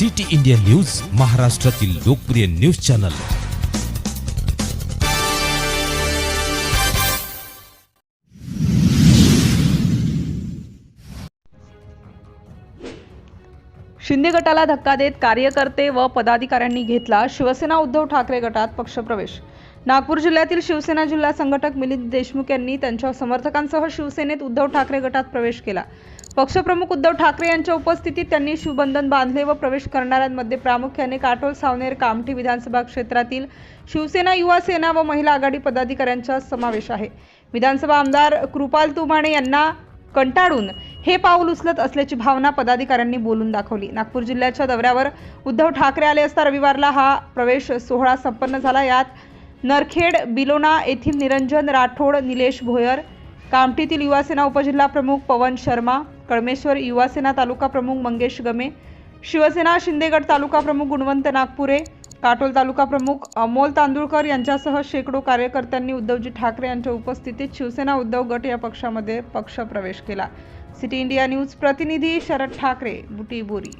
City India news महाराष्ट्रातील लोकप्रिय news channel. Shinde गटाला धक्का देत कार्यकर्ते व पदाधिकाऱ्यांनी घेतला शिवसेना उद्धव ठाकरे गटात पक्षप्रवेश. नागपूर जिल्ह्यातील शिवसेना जिल्हा संघटक मिलिंद देशमुख यांनी त्यांच्या समर्थकांसह शिवसेनेत उद्धव ठाकरे गटात प्रवेश केला. पक्षप्रमुख उद्धव ठाकरे यांच्या उपस्थितीत त्यांनी शिवबंधन बांधले व प्रवेश करणाऱ्यांमध्ये प्रामुख्याने काटोल सावनेर कामठी विधानसभा क्षेत्रातील शिवसेना युवा सेना व महिला आघाडी पदाधिकाऱ्यांचा समावेश आहे. विधानसभा आमदार कृपाल तुमाणे यांना कंटाळून हे पाऊल उचलत असल्याची भावना पदाधिकाऱ्यांनी बोलून दाखवली. नागपूर जिल्ह्याच्या दौऱ्यावर उद्धव ठाकरे आले असता रविवारला हा प्रवेश सोहळा संपन्न झाला. यात नरखेड बिलोना येथील निरंजन राठोड निलेश भोयर कामठीतील युवासेना उपजिल्हा प्रमुख पवन शर्मा कळमेश्वर युवासेना तालुका प्रमुख मंगेश गमे शिवसेना शिंदेगड तालुका प्रमुख गुणवंत नागपुरे काटोल तालुका प्रमुख अमोल तांदुळकर यांच्यासह शेकडो कार्यकर्त्यांनी उद्धवजी ठाकरे यांच्या उपस्थितीत शिवसेना उद्धव गट या पक्षामध्ये पक्षप्रवेश केला. सिटी इंडिया न्यूज प्रतिनिधी शरद ठाकरे बुटी बोरी.